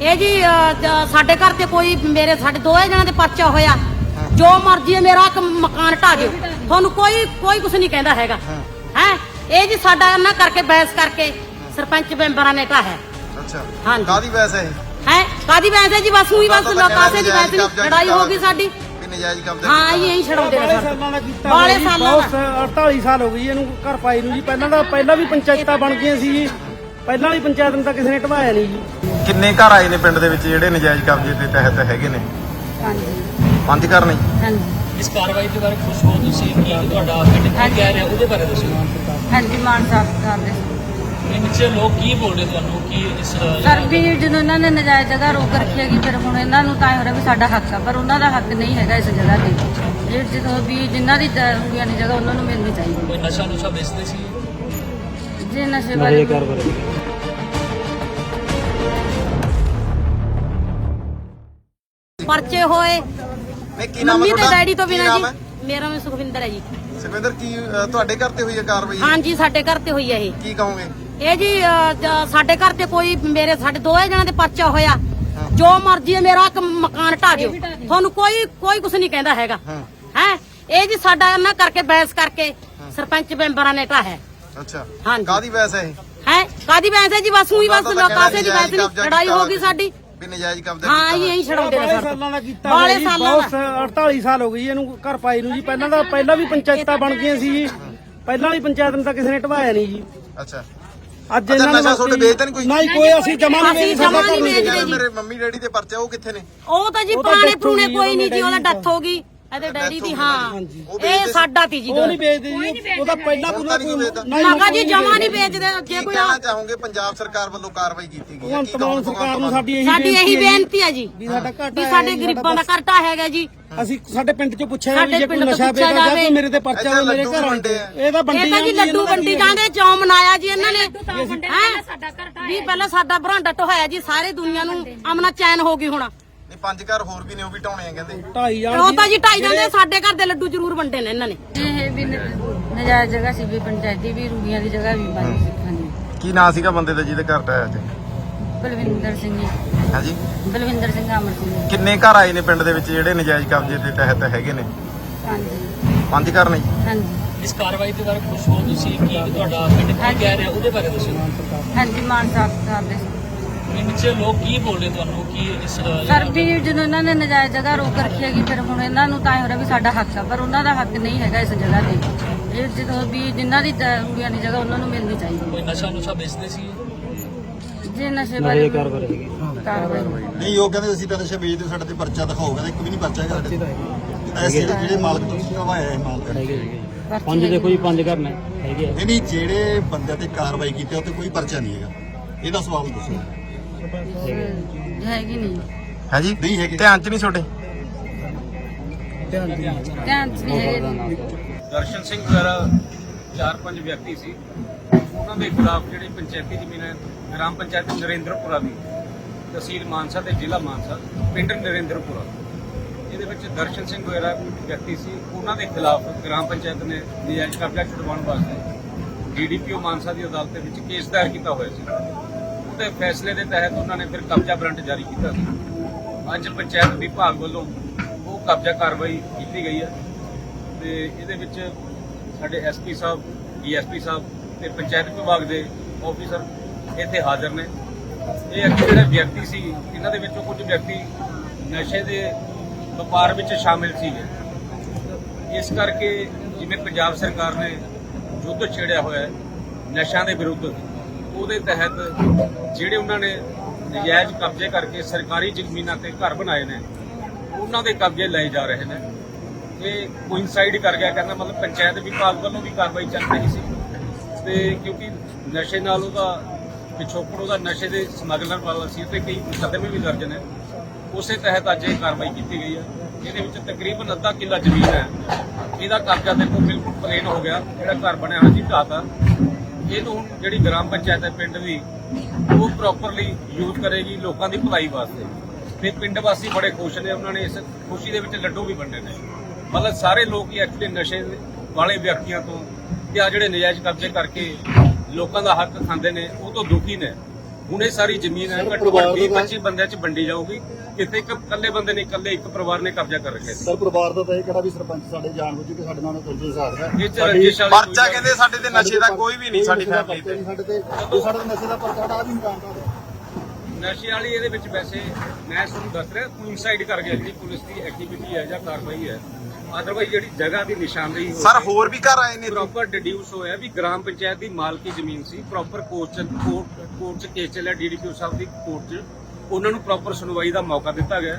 ਇਹ ਜੀ ਸਾਡੇ ਘਰ ਤੇ ਕੋਈ ਮੇਰੇ ਸਾਡੇ ਦੋਏ ਜਣਾਂ ਦੇ ਪਰਚਾ ਹੋਇਆ। ਜੋ ਮਰਜ਼ੀ ਹੈ ਮੇਰਾ ਇੱਕ ਮਕਾਨ ਢਾ ਦਿਓ। ਤੁਹਾਨੂੰ ਕੋਈ ਕੋਈ ਕੁਝ ਨਹੀਂ ਕਹਿੰਦਾ ਹੈਗਾ। ਹੈ। ਇਹ ਜੀ ਸਾਡਾ ਇਹਨਾਂ ਕਰਕੇ ਬਹਿਸ ਕਰਕੇ ਸਰਪੰਚ ਮੈਂਬਰਾਂ ਨੇ ਢਾਹਿਆ ਅੱਛਾ। ਹਾਂਜੀ। ਕਾਦੀ ਵੈਸੇ ਇਹ? ਹੈ? ਕਾਦੀ ਬਹਿਸ ਹੈ ਜੀ? ਬਸ ਉਹੀ ਬਸ ਕਾਸੇ ਦੀ ਬਹਿਸ ਨਹੀਂ ਲੜਾਈ ਹੋ ਗਈ ਸਾਡੀ। ਵੀ ਨਜਾਇਜ਼ ਕਬਜ਼ਾ ਹਾਂ। ਜੀ ਇਹੀ ਛਡਾਉਂਦੇ ਨੇ ਬਾਲੇ ਸਾਲਾਂ ਦਾ ਕੀਤਾ ਬਾਲੇ ਹੋਇਆ ਜੀ, ਸਾਲਾਂ ਬਹੁਤ ਦਾ। 48 ਸਾਲ ਹੋ ਜੀ ਇਹਨੂੰ ਘਰ ਪਾਈ ਨੂੰ ਜੀ। ਪਹਿਲਾਂ ਪਹਿਲਾਂ ਵੀ ਪੰਚਾਇਤਾਂ ਬਣ ਗਈਆਂ ਸੀ ਜੀ। ਪਹਿਲਾਂ ਵਾਲੀ ਪੰਚਾਇਤ ਨੂੰ ਤਾਂ ਕਿਸੇ ਨੇ ਢਵਾਇਆ ਨਹੀਂ ਜੀ। ਕਿੰਨੇ ਘਰ ਆਏ ਨੇ ਪਿੰਡ ਦੇ ਵਿੱਚ ਜਿਹੜੇ ਨਜਾਇਜ਼ ਕਬਜ਼ੇ ਦੇ ਤਹਿਤ ਹੈਗੇ ਨੇ? ਹਾਂਜੀ। ਪੰਜ ਘਰ ਨੇ? ਹਾਂਜੀ। ਇਸ ਕਾਰਵਾਈ ਦੇ ਬਾਰੇ ਖੁਸ਼ ਹੋ ਤੁਸੀਂ ਕੀ ਤੁਹਾਡਾ ਪਿੰਡ ਕੀ ਕਹਿ ਰਿਹਾ ਉਹਦੇ ਬਾਰੇ ਦੱਸੋ। ਹਾਂਜੀ ਮਾਨ ਸਾਹਿਬ ਕਰਦੇ ਇਹ ਵਿੱਚ ਲੋਕ ਕੀ ਬੋਲ ਰਹੇ ਤੁਹਾਨੂੰ? ਕਿ ਇਸ ਸਰ ਵੀ ਜਦੋਂ ਇਹਨਾਂ ਨੇ ਨਜਾਇਜ਼ ਜਗ੍ਹਾ ਰੋਕ ਰੱਖੀ ਹੈਗੀ ਫਿਰ ਹੁਣ ਇਹਨਾਂ ਨੂੰ ਤਾਂ ਇਹ ਹੋ ਰਿਹਾ ਵੀ ਸਾਡਾ ਹੱਕ ਆ ਪਰ ਉਹਨਾਂ ਦਾ ਹੱਕ ਨਹੀਂ ਹੈਗਾ ਇਸ ਜਗ੍ਹਾ ਤੇ। ਜਦੋਂ ਵੀ ਜਿਨ੍ਹਾਂ ਦੀ ਜ- ਹੁੰਦੀਆਂ ਨੇ ਜਗ੍ਹਾ ਉਹਨਾਂ ਨੂੰ ਮਿਲਣੀ ਚਾਹੀਦੀ ਕੋਈ ਨਸ਼ਾ ਨੁਸ਼ਾ ਵੇਚਦੇ ਸੀ? ਜੇ ਨਸ਼ੇ ਬਾਰੇ ਪਰਚੇ ਹੋਏ। ਨਹੀਂ ਕੀ ਨਾਮ ਮੰਮੀ ਹੈ ਤੇ ਡੈਡੀ ਤੋਂ ਬਿਨਾਂ ਜੀ। ਹੈ? ਮੇਰਾ ਨਾਮ ਸੁਖਵਿੰਦਰ ਹੈ ਜੀ। ਸੁਖਵਿੰਦਰ ਕੀ ਅ, ਤੁਹਾਡੇ ਘਰ ਤੇ ਹੋਈ ਹੈ ਕਾਰਵਾਈ? ਹਾਂਜੀ ਸਾਡੇ ਘਰ ਤੇ ਹੋਈ ਹੈ ਇਹ। ਕੀ ਕਹੋਗੇ? ਇਹ ਜੀ ਅ, ਜ- ਸਾਡੇ ਘਰ ਤੇ ਕੋਈ ਮੇਰੇ ਸਾਡੇ ਦੋਏ ਜਣਾਂ ਦੇ ਪਰਚਾ ਹੋਇਆ। ਜੋ ਮਰਜ਼ੀ ਹੈ ਮੇਰਾ ਇੱਕ ਮਕਾਨ ਢਾ ਦਿਓ। ਤੁਹਾਨੂੰ ਕੋਈ ਕੋਈ ਕੁਝ ਨਹੀਂ ਕਹਿੰਦਾ ਹੈਗਾ। ਹਾਂ। ਹੈ? ਇਹ ਜੀ ਸਾਡਾ ਇਹਨਾਂ ਕਰਕੇ ਬਹਿਸ ਕਰਕੇ ਸਰਪੰਚ ਮੈਂਬਰਾਂ ਨੇ ਢਾਹਿਆ ਅੱਛਾ। ਹਾਂਜੀ। ਕਾਦੀ ਵੈਸੇ ਇਹ? ਹੈ? ਕਾਦੀ ਬਹਿਸ ਹੈ ਜੀ? ਬਸ ਉਹੀ ਬਸ ਉਹਨਾਂ ਦਾ ਤਾਂ ਬਹਿਸ ਨਹੀਂ। ਕਬਜ਼ਾ ਲੜਾਈ ਕੀਤਾ ਹੋ ਗਈ ਹੋਇਆ। ਸਾਡੀ। ਵੀ ਨਜਾਇਜ਼ ਕਬਜ਼ਾ ਹਾਂ ਇਹੀ ਛਡਾਉਂਦੇ ਨੇ ਬਾਲੇ ਸਾਲਾਂ ਦਾ ਕੀਤਾ ਬਾਲੇ ਸਾਲਾਂ ਬਹੁਤ ਦਾ 48 ਸਾਲ ਹੋ ਗਏ ਜੀ ਇਹਨੂੰ ਘਰ ਪਾਈ ਨੂੰ ਜੀ। ਪਹਿਲਾਂ ਤਾਂ ਪਹਿਲਾਂ ਵੀ ਪੰਚਾਇਤਾਂ ਬਣ ਗਈਆਂ ਸੀ ਜੀ। ਪਹਿਲਾਂ ਵਾਲੀ ਪੰਚਾਇਤ ਨੂੰ ਤਾਂ ਕਿਸੇ ਨੇ ਢਵਾਇਆ ਨਹੀਂ ਜੀ। ਅੱਛਾ। ਅੱਜ ਅੱਛਾ, ਇਹਨਾਂ ਨੇ ਨਸ਼ਾ ਤੁਹਾਡੇ ਵੇਚਦੇ ਨੀ ਕੋਈ? ਨਹੀਂ ਕੋਈ ਅਸੀਂ ਜਮਾ ਨਹੀਂ ਅਸੀਂ ਵੇਚਦੇ ਜਮਾਂ ਨਹੀਂ ਵੇਚਦੇ ਜਿਹੜੇ। ਮੇਰੇ ਮੰਮੀ ਡੈਡੀ ਦੇ ਪਰਚੇ ਉਹ ਕਿੱਥੇ ਨੇ? ਉਹ ਤਾਂ ਜੀ ਉਹ ਤਾਂ ਪੁਰਾਣੇ death ਪੁਰਾਣੇ ਹੋ ਗਈ, ਕੋਈ ਨਹੀਂ ਜੀ ਉਹਦਾ ਉਹਦੀ ਡੈਥ ਹੋ ਗਈ। ਇਹਦੇ ਡੈਡੀ ਦੀ ਹਾਂ। ਇਹ ਸਾਡਾ ਤੀ ਜੀ ਉਹ ਨਹੀਂ ਵੇਚਦੇ ਜੀ। ਉਹ ਤਾਂ ਪਹਿਲਾਂ ਤਾਂ ਵੇਚਦਾ। ਮਾਗਾ ਜੀ ਜਮਾ ਨਹੀਂ ਵੇਚਦੇ ਜੇ ਕੀ ਕੋਈ ਕਹਿਣਾ ਚਾਹੋਗੇ? ਪੰਜਾਬ ਸਰਕਾਰ ਵੱਲੋਂ ਕਾਰਵਾਈ ਕੀਤੀ ਗਈ ਹੈ। ਮਾਨ ਸਰਕਾਰ ਨੂੰ ਸਾਡੀ ਇਹੀ ਸਾਡੀ ਇਹੀ ਬੇਨਤੀ ਹੈ ਜੀ। ਵੀ ਸਾਡਾ ਘਾਟਾ ਵੀ ਸਾਡੇ ਗਰੀਬਾਂ ਦਾ ਘਾਟਾ ਹੈਗਾ ਜੀ। ਅਸੀਂ ਸਾਡੇ ਪਿੰਡ 'ਚ ਪੁੱਛਿਆ ਵੀ ਜੇ ਕੋਈ ਤੋਂ ਨਸ਼ਾ ਵੇਚਦਾ। ਕੋਈ ਮੇਰੇ ਤੇ ਪਰਚਾ ਹੋਵੇ ਮੇਰੇ ਲੱਡੂ ਘਰ ਵੰਡੇ ਆਉਂਦੇ ਆ। ਇਹ ਤਾਂ ਇਹ ਤਾਂ ਜੀ ਲੱਡੂ ਵੰਡੀ ਜਾਂਦੇ ਚੌਂ ਮਨਾਇਆ ਜੀ ਇਹਨਾਂ ਨੇ। ਹੈਂ? ਵੀ ਪਹਿਲਾਂ ਸਾਡਾ ਬਰਾਂਡਾ ਢੋਇਆ ਜੀ ਸਾਰੇ ਦੁਨੀਆ ਨੂੰ ਅਮਨਾ ਚੈਨ ਹੋ ਗਈ ਹੁਣ। ਨਹੀਂ ਪੰਜ ਘਰ ਹੋਰ ਵੀ ਨੇ ਉਹ ਵੀ ਢਾਉਣੇ ਆ ਕਹਿੰਦੇ। ਢਾਈ ਜਾਣ ਉਹ ਤਾਂ ਜੀ ਢਾਈ ਜਾਂਦੇ ਸਾਡੇ ਘਰ ਦੇ ਲੱਡੂ ਜ਼ਰੂਰ ਵੰਡੇ ਨੇ ਇਹਨਾਂ ਨੇ। ਇਹ ਵੀ ਨ- ਨਜਾਇਜ਼ ਜਗ੍ਹਾ ਸੀ ਵੀ ਪੰਚਾਇਤੀ ਵੀ ਰੂੜੀਆਂ ਦੀ ਜਗ੍ਹਾ ਵੀ ਬਣੀ ਸੀ ਹਾਂਜੀ ਕੀ ਨਾਂ ਸੀਗਾ ਬੰਦੇ ਦਾ ਜਿਹਦੇ ਘਰ ਟਾਇਆ ਅੱਜ ਬਲਵਿੰਦਰ ਸਿੰਘ ਜੀ। ਹਾਂਜੀ? ਬਲਵਿੰਦਰ ਸਿੰਘ ਅਮਰ ਸਿੰਘ ਜੀ। ਕਿੰਨੇ ਘਰ ਆਏ ਨੇ ਪਿੰਡ ਦੇ ਵਿੱਚ ਜਿਹੜੇ ਨਜਾਇਜ਼ ਕਬਜ਼ੇ ਦੇ ਤਹਿਤ ਹੈਗੇ ਨੇ? ਹਾਂਜੀ। ਪੰਜ ਘਰ ਨੇ ਹਾਂਜੀ। ਇਸ ਕਾਰਵਾਈ ਦੇ ਬਾਰੇ ਖੁਸ਼ ਹੋ ਤੁਸੀਂ ਕੀ ਤੁਹਾਡਾ ਪਿੰਡ ਕੀ ਕਹਿ ਰਿਹਾ ਉਹਦੇ ਬਾਰੇ ਦੱਸੋ। ਹਾਂਜੀ ਮਾਨ ਸਾਹਿਬ ਕਰਦੇ ਸੀ ਇਹ ਵਿੱਚ ਲੋਕ ਕੀ ਬੋਲ ਤੁਹਾਨੂੰ? ਕਿ ਇਸ ਸਰ ਵੀ ਜਦੋਂ ਇਹਨਾਂ ਨੇ ਨਜਾਇਜ਼ ਜਗ੍ਹਾ ਰੋਕ ਰੱਖੀ ਹੈਗੀ ਫਿਰ ਹੁਣ ਇਹਨਾਂ ਨੂੰ ਤਾਂ ਹੋ ਰਿਹਾ ਵੀ ਸਾਡਾ ਹੱਕ ਆ ਪਰ ਉਹਨਾਂ ਦਾ ਹੱਕ ਨਹੀਂ ਹੈਗਾ ਇਸ ਜਗ੍ਹਾ ਤੇ। ਇਹ ਜਦੋਂ ਵੀ ਜਿਨ੍ਹਾਂ ਦੀ ਜ- ਹੁੰਦੀਆਂ ਨੇ ਜਗ੍ਹਾ ਉਹਨਾਂ ਨੂੰ ਮਿਲਣੀ ਚਾਹੀਦੀ। ਕੋਈ ਨਸ਼ਾ ਨੁਸ਼ਾ ਵੇਚਦੇ ਸੀ? ਜੇ ਨਸ਼ੇ ਬਾਰੇ ਕਾਰਵਾਈ ਨਹੀਂ। ਉਹ ਕਹਿੰਦੇ ਅਸੀਂ ਤਾਂ ਨਸ਼ਾ ਵੇਚਦੇ ਸਾਡੇ ਤੇ ਪਰਚਾ ਦਿਖਾਓ ਕਹਿੰਦੇ ਇੱਕ ਵੀ ਨਹੀਂ ਪਰਚਾ ਹੈਗਾ ਸਾਡੇ ਤੇ। ਐਸੇ ਜਿਹੜੇ ਮਾਲਕ ਤੁਸੀਂ ਹਵਾਇਆ ਇਹ ਮਾਲਕ? ਨਹੀਂ ਪੰਜ ਦੇ ਕੋਈ ਨਹੀਂ ਜਿਹੜੇ ਬੰਦਿਆਂ ਤੇ ਕਾਰਵਾਈ ਕੀਤੀ ਉਹ ਤੇ ਕੋਈ ਪਰਚਾ ਨਹੀਂ ਹੈਗਾ। ਇਹਦਾ ਸਵਾਲ ਦੱਸੋ ਹੈਗੀ ਨਹੀਂ। ਹਾਂਜੀ ਨਹੀਂ ਹੈਗੇ। ਧਿਆਨ ਚ ਨਹੀਂ ਛੋਟੇ ਧਿਆਨ ਚ ਨਹੀਂ ਹੈਗੇ। ਦਰਸ਼ਨ ਸਿੰਘ ਵਗੈਰਾ ਚਾਰ ਪੰਜ ਵਿਅਕਤੀ ਸੀ। ਉਹਨਾਂ ਦੇ ਖਿਲਾਫ ਜਿਹੜੀ ਪੰਚਾਇਤੀ ਜ਼ਮੀਨ ਹੈ ਗ੍ਰਾਮ ਪੰਚਾਇਤ ਨਰਿੰਦਰਪੁਰਾ ਦੀ ਤਹਿਸੀਲ ਮਾਨਸਾ ਤੇ ਜ਼ਿਲ੍ਹਾ ਮਾਨਸਾ ਪਿੰਡ ਨਰਿੰਦਰਪੁਰਾ। ਇਹਦੇ ਵਿੱਚ ਦਰਸ਼ਨ ਸਿੰਘ ਵਗੈਰਾ ਵਿਅਕਤੀ ਸੀ। ਉਹਨਾਂ ਦੇ ਖਿਲਾਫ ਗ੍ਰਾਮ ਪੰਚਾਇਤ ਨੇ ਨਜਾਇਜ਼ ਕਬਜ਼ਾ ਛੁਡਵਾਉਣ ਵਾਸਤੇ ਡੀਡੀਪੀਓ ਮਾਨਸਾ ਦੀ ਅਦਾਲਤ ਦੇ ਵਿੱਚ ਕੇਸ ਦਾਇਰ ਕੀਤਾ ਹੋਇਆ ਸੀ। ਉਹਦੇ ਫੈਸਲੇ ਦੇ ਤਹਿਤ ਉਹਨਾਂ ਨੇ ਫਿਰ ਕਬਜ਼ਾ ਵਾਰੰਟ ਜਾਰੀ ਕੀਤਾ। ਅੱਜ ਪੰਚਾਇਤ ਵਿਭਾਗ ਵੱਲੋਂ ਉਹ ਕਬਜ਼ਾ ਕਾਰਵਾਈ ਕੀਤੀ ਗਈ ਹੈ ਤੇ ਇਹਦੇ ਵਿੱਚ ਸਾਡੇ ਐਸਪੀ ਸਾਹਿਬ, ਡੀਐਸਪੀ ਸਾਹਿਬ ਤੇ ਪੰਚਾਇਤ ਵਿਭਾਗ ਦੇ ਆਫੀਸਰ ਇੱਥੇ ਹਾਜ਼ਰ ਨੇ। ਇਹ ਅੱਗੇ ਜਿਹੜੇ ਵਿਅਕਤੀ ਸੀ, ਇਹਨਾਂ ਦੇ ਵਿੱਚੋਂ ਕੁਝ ਵਿਅਕਤੀ ਨਸ਼ੇ ਦੇ ਵਪਾਰ ਵਿੱਚ ਸ਼ਾਮਿਲ ਸੀਗੇ। ਇਸ ਕਰਕੇ ਜਿਵੇਂ ਪੰਜਾਬ ਸਰਕਾਰ ਨੇ ਯੁੱਧ ਛੇੜਿਆ ਹੋਇਆ ਹੈ, ਨਸ਼ਿਆਂ ਦੇ ਵਿਰੁੱਧ ਉਹਦੇ ਤਹਿਤ ਜਿਹੜੇ ਉਹਨਾਂ ਨੇ ਨਜਾਇਜ਼ ਕਬਜ਼ੇ ਕਰਕੇ ਸਰਕਾਰੀ ਜ਼ਮੀਨਾਂ ਤੇ ਘਰ ਬਣਾਏ ਨੇ, ਉਹਨਾਂ ਦੇ ਕਬਜ਼ੇ ਲਏ ਜਾ ਰਹੇ ਨੇ। ਇਹ ਕੋਇਨਸਾਈਡ ਕਰ ਗਿਆ, ਕਹਿੰਦਾ ਮਤਲਬ ਪੰਚਾਇਤ ਵਿਭਾਗ ਵੱਲੋਂ ਵੀ ਕਾਰਵਾਈ ਚੱਲ ਰਹੀ ਸੀ। ਤੇ ਕਿਉਂਕਿ ਨਸ਼ੇ ਨਾਲ ਉਹਦਾ ਪਿਛੋਕੜ ਉਹਦਾ ਨਸ਼ੇ ਦੇ ਸਮਗਲਰ ਵਾਲਾ ਸੀ ਤੇ ਕਈ ਮੁਕੱਦਮੇ ਵੀ ਦਰਜ ਨੇ। ਉਸੇ ਤਹਿਤ ਅੱਜ ਇਹ ਕਾਰਵਾਈ ਕੀਤੀ ਗਈ ਹੈ। ਇਹਦੇ ਵਿੱਚ ਤਕਰੀਬਨ ਅੱਧਾ ਕਿੱਲਾ ਜ਼ਮੀਨ ਹੈ। ਇਹਦਾ ਕਬਜ਼ਾ ਦੇਖੋ ਬਿਲਕੁਲ ਪਲੇਨ ਹੋ ਗਿਆ। ਜਿਹੜਾ ਘਰ ਬਣਿਆ ਹੋਇਆ ਸੀ ਢਾਤਾ ਇਹਨੂੰ ਹੁਣ ਜਿਹੜੀ ਗ੍ਰਾਮ ਪੰਚਾਇਤ ਹੈ ਪਿੰਡ ਦੀ, ਉਹ ਪ੍ਰੋਪਰਲੀ ਯੂਜ਼ ਕਰੇਗੀ ਲੋਕਾਂ ਦੀ ਭਲਾਈ ਵਾਸਤੇ। ਤੇ ਪਿੰਡ ਵਾਸੀ ਬੜੇ ਖੁਸ਼ ਨੇ, ਉਹਨਾਂ ਨੇ ਇਸ ਖੁਸ਼ੀ ਦੇ ਵਿੱਚ ਲੱਡੂ ਵੀ ਵੰਡੇ ਨੇ। ਮਤਲਬ ਸਾਰੇ ਲੋਕ ਹੀ ਐਕਚੁਅਲੀ ਨਸ਼ੇ ਵਾਲੇ ਵਿਅਕਤੀਆਂ ਤੋਂ ਤੇ ਆ ਜਿਹੜੇ ਨਜਾਇਜ਼ ਕਬਜ਼ੇ ਕਰਕੇ ਲੋਕਾਂ ਦਾ ਹੱਕ ਖਾਂਦੇ ਨੇ, ਉਹ ਤੋਂ ਦੁਖੀ ਨੇ। ਹੁਣ ਇਹ ਸਾਰੀ ਜ਼ਮੀਨ ਹੈ, ਘੱਟੋ ਘੱਟ 20 25 ਬੰਦਿਆਂ 'ਚ ਵੰਡੀ ਜਾਊਗੀ। ਕਿਤੇ ਇੱਕ ਇਕੱਲੇ ਬੰਦੇ ਨੇ ਇਕੱਲੇ ਇੱਕ ਪਰਿਵਾਰ ਨੇ ਕਬਜ਼ਾ ਕਰ ਰੱਖਿਆ ਸੀ। ਸਰ ਪਰਿਵਾਰ ਦਾ ਤਾਂ ਇਹ ਕਿਹੜਾ ਵੀ ਸਰਪੰਚ ਸਾਡੇ ਜਾਣ ਬੁੱਝ ਕੇ ਸਾਡੇ ਨਾਲ ਕੋਈ ਹਿਸਾਬ ਹੈ ਇਹ 'ਚ ਰੰਜਿਸ਼ ਵਾਲੀ ਕੋਈ ਪਰਚਾ ਕਹਿੰਦੇ ਸਾਡੇ ਤੇ ਨਸ਼ੇ ਦਾ ਕੋਈ ਵੀ ਨਹੀਂ ਸਾਡੀ ਫੈਮਿਲੀ ਤੇ। ਸਾਡੇ ਤੇ ਜੇ ਸਾਡੇ ਤੇ ਨਸ਼ੇ ਦਾ ਪਰਚਾ ਹਟਾ ਵੀ ਨਹੀਂ ਕਾਂਦਾ ਨਸ਼ੇ ਵਾਲੀ ਇਹਦੇ ਵਿੱਚ ਵੈਸੇ ਮੈਂ ਤੁਹਾਨੂੰ ਦੱਸ ਰਿਹਾ ਕੋਇਨਸਾਈਡ ਕਰ ਗਿਆ ਜਿਹੜੀ ਪੁਲਿਸ ਦੀ ਐਕਟੀਵਿਟੀ ਹੈ ਜਾਂ ਕਾਰਵਾਈ ਹੈ। ਅਦਰਵਾਈਜ਼ ਜਿਹੜੀ ਜਗ੍ਹਾ ਦੀ ਨਿਸ਼ਾਨਦੇਹੀ ਹੋਈ ਸਰ ਹੋਰ ਵੀ ਘਰ ਆਏ ਨੇ ਪ੍ਰੋਪਰ ਡਿਡਿਊਸ ਹੋਇਆ ਵੀ ਗ੍ਰਾਮ ਪੰਚਾਇਤ ਦੀ ਮਾਲਕੀ ਜ਼ਮੀਨ ਸੀ ਪ੍ਰੋਪਰ ਕੋਰਟ ਚ ਕੋਰਟ ਕੋਰਟ ਚ ਕੇਸ ਚੱਲਿਆ ਡੀਡੀਪੀਓ ਸਾਹਿਬ ਦੀ ਕੋਰਟ ਚ। ਉਹਨਾਂ ਨੂੰ ਪ੍ਰੋਪਰ ਸੁਣਵਾਈ ਦਾ ਮੌਕਾ ਦਿੱਤਾ ਗਿਆ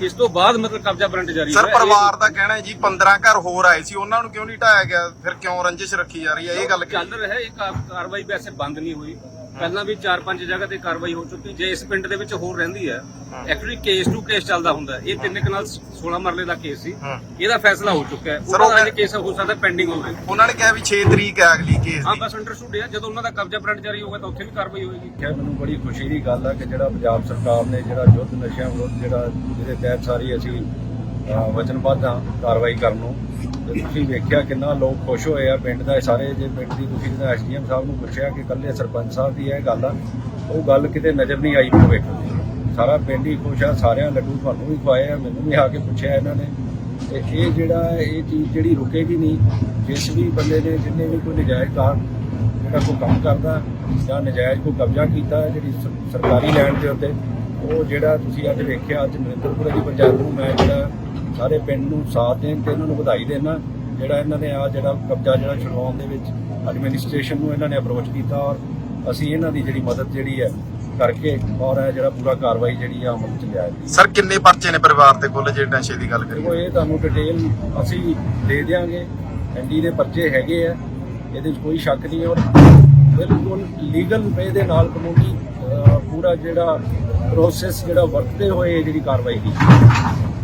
ਇਸ ਤੋਂ ਬਾਅਦ ਮਤਲਬ ਕਬਜ਼ਾ ਵਾਰੰਟ ਜਾਰੀ ਸਰ ਹੋਇਆ। ਇਹ- ਪਰਿਵਾਰ ਦਾ ਕਹਿਣਾ ਹੈ ਜੀ 15 ਘਰ ਹੋਰ ਆਏ ਸੀ ਉਹਨਾਂ ਨੂੰ ਕਿਉਂ ਨਹੀਂ ਢਾਇਆ ਗਿਆ? ਫਿਰ ਕਿਉਂ ਰੰਜਿਸ਼ ਰੱਖੀ ਜਾ ਰਹੀ ਹੈ? ਇਹ ਗੱਲ ਚੱਲ ਰਿਹਾ ਇਹ ਕਾ- ਕਾਰਵਾਈ ਵੈਸੇ ਬੰਦ ਨਹੀਂ ਹੋਈ। ਪਹਿਲਾਂ ਵੀ 4-5 ਜਗ੍ਹਾ ਤੇ ਕਾਰਵਾਈ ਹੋ ਚੁੱਕੀ ਜੇ ਇਸ ਪਿੰਡ ਦੇ ਵਿੱਚ ਹੋਰ ਰਹਿੰਦੀ ਹੈ ਐਕਚੁਅਲੀ ਕੇਸ ਟੂ ਕੇਸ ਚੱਲਦਾ ਹੁੰਦਾ। ਇਹ ਤਿੰਨ ਕਨਾਲ 16 ਮਰਲੇ ਦਾ ਕੇਸ ਸੀ। ਇਹਦਾ ਫੈਸਲਾ ਹੋ ਚੁੱਕਾ ਹੈ। ਸਰ, ਉਹ ਉਹਦਾ ਕਹਿ- ਕੇਸ ਹੋ ਸਕਦਾ ਪੈਂਡਿੰਗ ਹੋਵੇ। ਉਹਨਾਂ ਨੇ ਕਿਹਾ ਵੀ 6 ਤਰੀਕ ਹੈ ਅਗਲੀ ਕੇਸ ਹਾਂ ਦੀ ਬਸ ਅੰਡਰਸਟੂਡ ਹੈ। ਜਦੋਂ ਉਹਨਾਂ ਦਾ ਕਬਜ਼ਾ ਵਾਰੰਟ ਜਾਰੀ ਹੋਗਾ ਤਾਂ ਉੱਥੇ ਵੀ ਕਾਰਵਾਈ ਹੋਏਗੀ। ਖੈਰ ਮੈਨੂੰ ਬੜੀ ਖੁਸ਼ੀ ਦੀ ਗੱਲ ਹੈ ਕਿ ਜਿਹੜਾ ਪੰਜਾਬ ਸਰਕਾਰ ਨੇ ਜਿਹੜਾ ਯੁੱਧ ਨਸ਼ਿਆਂ ਵਿਰੁੱਧ ਜਿਹੜਾ ਜਿਹਦੇ ਤਹਿਤ ਸਾਰੀ ਅਸੀਂ ਵਚਨਬੱਧ ਹਾਂ ਕਾਰਵਾਈ ਕਰਨ ਨੂੰ। ਤੇ ਤੁਸੀਂ ਵੇਖਿਆ ਕਿੰਨਾ ਲੋਕ ਖੁਸ਼ ਹੋਏ ਆ, ਪਿੰਡ ਦਾ ਸਾਰੇ ਜੇ ਪਿੰਡ ਦੀ ਤੁਸੀਂ ਜਿਹੜਾ ਐਸਡੀਐਮ ਸਾਹਿਬ ਨੂੰ ਪੁੱਛਿਆ ਕਿ ਇਕੱਲੇ ਸਰਪੰਚ ਸਾਹਿਬ ਦੀ ਇਹ ਗੱਲ ਆ, ਉਹ ਗੱਲ ਕਿਤੇ ਨਜ਼ਰ ਨਹੀਂ ਆਈ ਹੋਵੇ ਸਾਰਾ ਪਿੰਡ ਹੀ ਖੁਸ਼ ਆ, ਸਾਰਿਆਂ ਲੱਡੂ ਤੁਹਾਨੂੰ ਵੀ ਖਵਾਏ ਆ, ਮੈਨੂੰ ਵੀ ਆ ਕੇ ਪੁੱਛਿਆ ਇਹਨਾਂ ਨੇ। ਤੇ ਇਹ ਜਿਹੜਾ ਇਹ ਚੀਜ਼ ਜਿਹੜੀ ਰੁਕੇਗੀ ਨਹੀਂ, ਜਿਸ ਵੀ ਬੰਦੇ ਨੇ ਜਿੰਨੇ ਵੀ ਕੋਈ ਨਜਾਇਜ਼ ਕਾਰ ਜਿਹੜਾ ਕੋਈ ਕੰਮ ਕਰਦਾ, ਜਾਂ ਨਜਾਇਜ਼ ਕੋਈ ਕਬਜ਼ਾ ਕੀਤਾ ਜਿਹੜੀ ਸਰਕਾਰੀ ਲੈਂਡ ਦੇ ਉੱਤੇ, ਉਹ ਜਿਹੜਾ ਤੁਸੀਂ ਅੱਜ ਵੇਖਿਆ, ਅੱਜ ਨਰਿੰਦਰਪੁਰ ਦੀ ਪੰਚਾਇਤ ਨੂੰ ਮੈਂ ਜਿਹੜਾ ਸਾਰੇ ਪਿੰਡ ਨੂੰ ਸਾਥ ਦੇਣ ਤੇ ਇਹਨਾਂ ਨੂੰ ਵਧਾਈ ਦੇਣਾ। ਜਿਹੜਾ ਇਹਨਾਂ ਨੇ ਆ ਜਿਹੜਾ ਕਬਜ਼ਾ ਜਿਹੜਾ ਛੁਡਵਾਉਣ ਦੇ ਵਿੱਚ ਐਡਮਿਨਿਸਟ੍ਰੇਸ਼ਨ ਨੂੰ ਇਹਨਾਂ ਨੇ ਅਪਰੋਚ ਕੀਤਾ ਔਰ ਅਸੀਂ ਇਹਨਾਂ ਦੀ ਜਿਹੜੀ ਮਦਦ ਜਿਹੜੀ ਹੈ ਕਰਕੇ ਔਰ ਇਹ ਜਿਹੜਾ ਪੂਰਾ ਕਾਰਵਾਈ ਜਿਹੜੀ ਆ ਅਮਲ ਚ ਲਿਆਇਆ। ਜੀ ਸਰ ਕਿੰਨੇ ਪਰਚੇ ਨੇ ਪਰਿਵਾਰ ਤੇ ਕੁੱਲ? ਜੇ ਨਸ਼ੇ ਦੀ ਗੱਲ ਕਰੀਏ। ਇਹ ਤੁਹਾਨੂੰ ਡਿਟੇਲ ਅਸੀਂ ਦੇ ਦਿਆਂਗੇ। ਐਨਡੀ ਦੇ ਪਰਚੇ ਹੈਗੇ ਆ। ਇਹਦੇ ਵਿੱਚ ਕੋਈ ਸ਼ੱਕ ਨਹੀਂ ਔਰ ਬਿਲਕੁਲ ਲੀਗਲ ਵੇ ਦੇ ਨਾਲ ਕਾਨੂੰਨੀ ਪੂਰਾ ਜਿਹੜਾ ਪ੍ਰੋਸੈਸ ਜਿਹੜਾ ਵਰਤਦੇ ਹੋਏ ਜਿਹੜੀ ਕਾਰਵਾਈ ਕੀਤੀ।